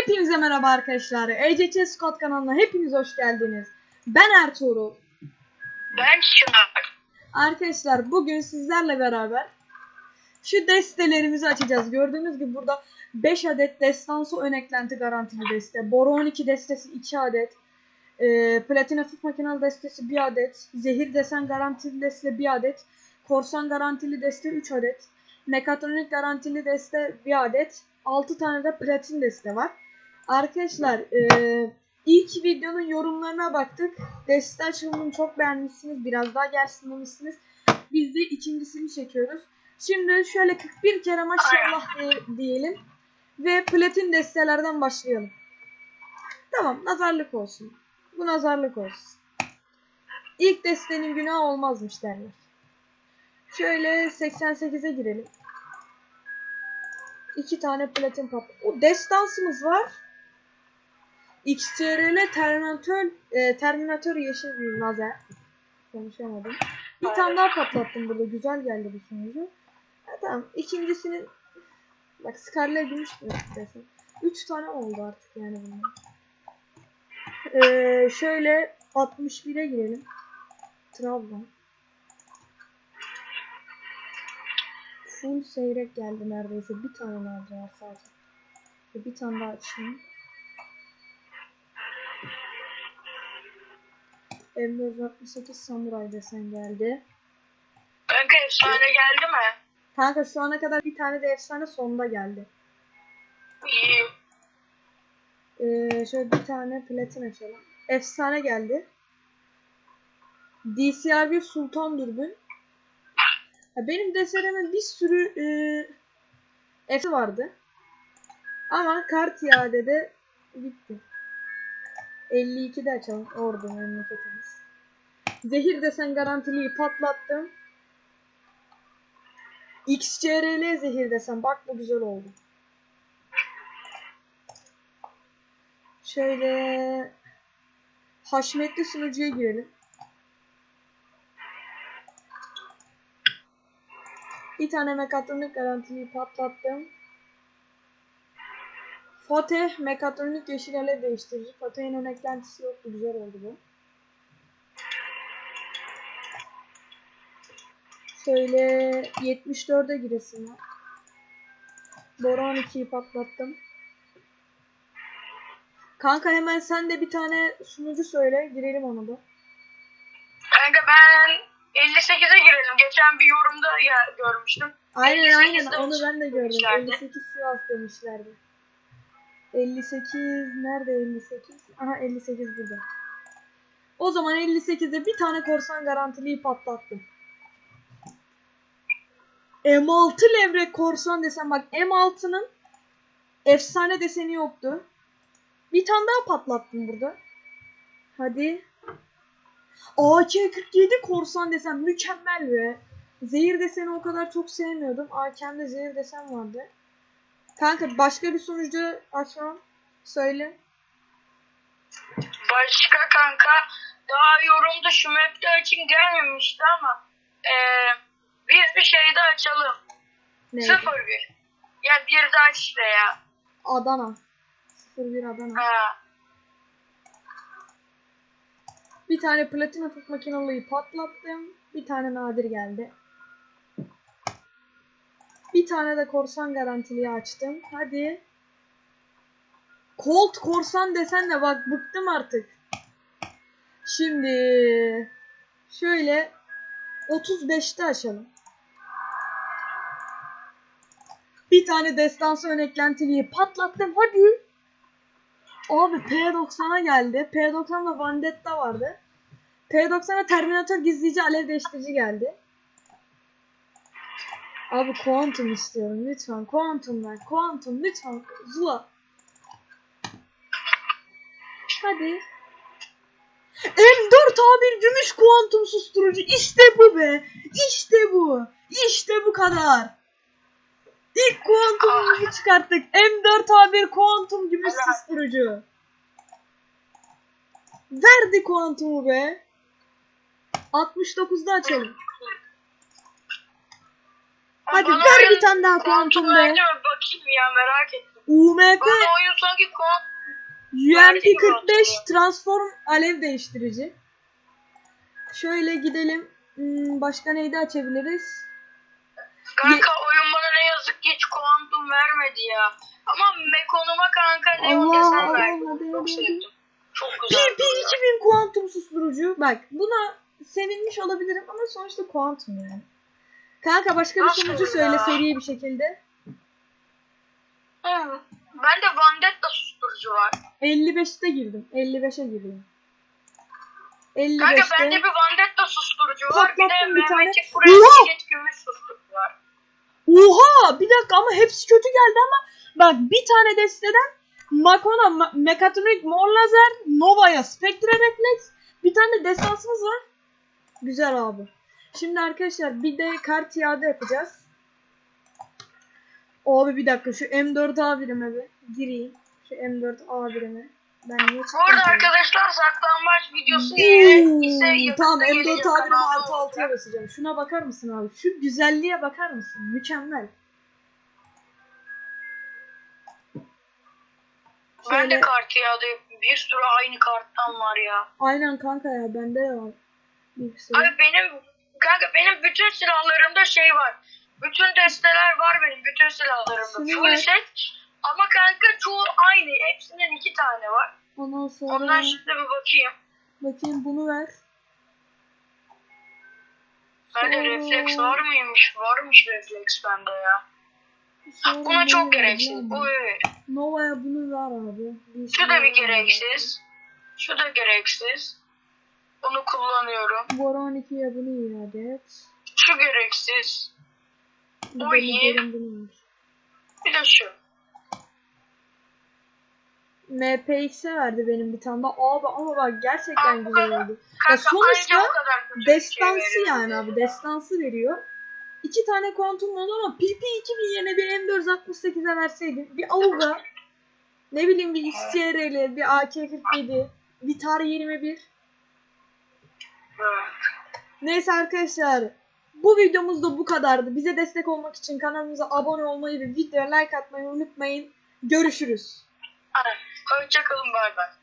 Hepinize merhaba arkadaşlar. ECC Squad kanalına hepiniz hoş geldiniz. Ben Ertuğrul. Ben Çınar. Arkadaşlar bugün sizlerle beraber şu destelerimizi açacağız. Gördüğünüz gibi burada 5 adet destansı ön eklenti garantili deste. Boru 12 destesi 2 adet. E, platin hafif makinalı destesi 1 adet. Zehir desen garantili deste 1 adet. Korsan garantili deste 3 adet. Mekatronik garantili deste 1 adet. 6 tane de platin deste var. Arkadaşlar e, ilk videonun yorumlarına baktık. Deste açılımını çok beğenmişsiniz. Biraz daha gelsin demişsiniz. Biz de ikincisini çekiyoruz. Şimdi şöyle 41 kere maşallah diye- diyelim. Ve platin destelerden başlayalım. Tamam nazarlık olsun. Bu nazarlık olsun. İlk destenin günahı olmazmış derler. Şöyle 88'e girelim. İki tane platin pat. O destansımız var. XTRL Terminator e, Terminator yeşil bir lazer. Konuşamadım. Bir tane daha patlattım burada. Güzel geldi bu sonucu. Ha, tamam. İkincisinin bak Scarlet gümüş desem. Üç tane oldu artık yani bunlar. Ee, şöyle 61'e girelim. Trabzon. Full seyrek geldi neredeyse. Bir tane var sadece. Bir tane daha açayım. M468 Samuray desen geldi. Kanka efsane geldi mi? Kanka şu ana kadar bir tane de efsane sonda geldi. İyi. Ee, şöyle bir tane platin açalım. Efsane geldi. DCR1 Sultan Dürbün. Ya benim DSR'min bir sürü e, F'si vardı. Ama kart iadede bitti. 52'de açalım. Ordu memleketimiz. Zehir desen garantiliyi patlattım. XCRL zehir desen. Bak bu güzel oldu. Şöyle haşmetli sunucuya girelim. Bir tane mekatronik garantiliyi patlattım. Fatih mekatronik yeşil alev değiştirici. Fatih'in ön eklentisi yoktu. Güzel oldu bu. Şöyle 74'e giresim var. Boran 2'yi patlattım. Kanka hemen sen de bir tane sunucu söyle. Girelim ona da. Kanka ben 58'e girelim. Geçen bir yorumda ya görmüştüm. Aynen 58'de aynen onu ben de gördüm. demişlerdi. 58 Sivas demişlerdi. 58 nerede 58? Aha 58 burada. O zaman 58'de bir tane korsan garantiliyi patlattım. M6 levrek korsan desem bak M6'nın efsane deseni yoktu. Bir tane daha patlattım burada. Hadi. AK-47 korsan desem mükemmel be. Zehir deseni o kadar çok sevmiyordum. AK'mde zehir desen vardı. Kanka başka bir sunucu açmam. Söyle. Başka kanka daha yorumda şu map'te açın gelmemişti ama eee biz bir şey de açalım. Ne? 01. Ya bir daha işte ya. Adana. 01 Adana. Ha. Bir tane platin hafif makinalıyı patlattım. Bir tane nadir geldi. Bir tane de korsan garantiliyi açtım. Hadi. Colt korsan desen de bak bıktım artık. Şimdi şöyle 35'te açalım. Bir tane destansı ön eklentiliyi patlattım. Hadi. Abi P90'a geldi. P90'da Vendetta vardı. P90'a Terminator gizleyici alev değiştirici geldi. Abi Quantum istiyorum lütfen. Quantum ver. Quantum lütfen. Zula. Hadi. M4 A1 gümüş kuantum susturucu. İşte bu be. İşte bu. İşte bu kadar. İlk kuantumumuzu çıkarttık. M4 A1 kuantum gümüş susturucu. Verdi kuantumu be. 69'da açalım. Hadi Bana ver oyun- bir tane daha kuantum be. Verdi mi? Bakayım ya merak ettim. UMP Bana oyun sanki kon... UMP gibi 45 hatırlıyorum. transform alev değiştirici. Şöyle gidelim. Hmm, başka neydi açabiliriz? Kanka oyun bana ne yazık ki hiç kuantum vermedi ya. Ama Mekonuma kanka Neon Allah desen Allah, verdi. hadi, Çok sevdim. Çok güzel. PP 2000 kuantum susturucu. Bak buna sevinmiş olabilirim ama sonuçta kuantum yani. Kanka başka bir sunucu ya? söyle seri bir şekilde. Hı. Bende Vandetta susturucu var. 55'te girdim. 55'e girdim. Kanka 55'te. bende bir Vandetta susturucu var. Bir de bir tane. French Jet gümüş susturucu var. Oha! Bir dakika ama hepsi kötü geldi ama bak bir tane desteden Makona, Ma- Mekatronik, Mor Lazer, Nova'ya Spectre Reflex bir tane de destansımız var. Güzel abi. Şimdi arkadaşlar bir de kart iade yapacağız. Abi bir dakika şu M4A birime bir gireyim. Şu M4A birime. Ben niye? Bu arada arkadaşlar saklambaç videosu Oo, ise tamam gelecek M4 abime kanalda artı altıya olacak. basacağım. Şuna bakar mısın abi? Şu güzelliğe bakar mısın? Mükemmel. Ben Şöyle- de kart iade bir sürü aynı karttan var ya. Aynen kanka ya bende de var. Abi benim kanka benim bütün silahlarımda şey var. Bütün desteler var benim bütün silahlarımda. Full set. Ama kanka çoğu aynı. Hepsinden iki tane var. Ondan sonra Ondan şimdi bir bakayım. bakayım bunu ver. Bende Sonra- refleks var mıymış? Varmış refleks bende ya. Sonra Buna çok gereksiz. Bu evet. Nova'ya bunu ver abi. Bir Şu da bir gereksiz. Şu da gereksiz. Bunu kullanıyorum. Boron 2'ye bunu iade et. Şu gereksiz. O iyi. Bir de şu. MPX'e verdi benim bir tane daha. Abi ama bak gerçekten Abi, güzel oldu. Ya sonuçta şey Destansı yani abi. Destansı veriyor. İki tane kuantum oldu ama PP 2000 yerine bir M468'e verseydin. Bir Auga. Ne bileyim bir XCR'li, bir AK-47, bir TAR 21. Neyse arkadaşlar. Bu videomuz da bu kadardı. Bize destek olmak için kanalımıza abone olmayı ve videoya like atmayı unutmayın. Görüşürüz. Hoşçakalın bay bay.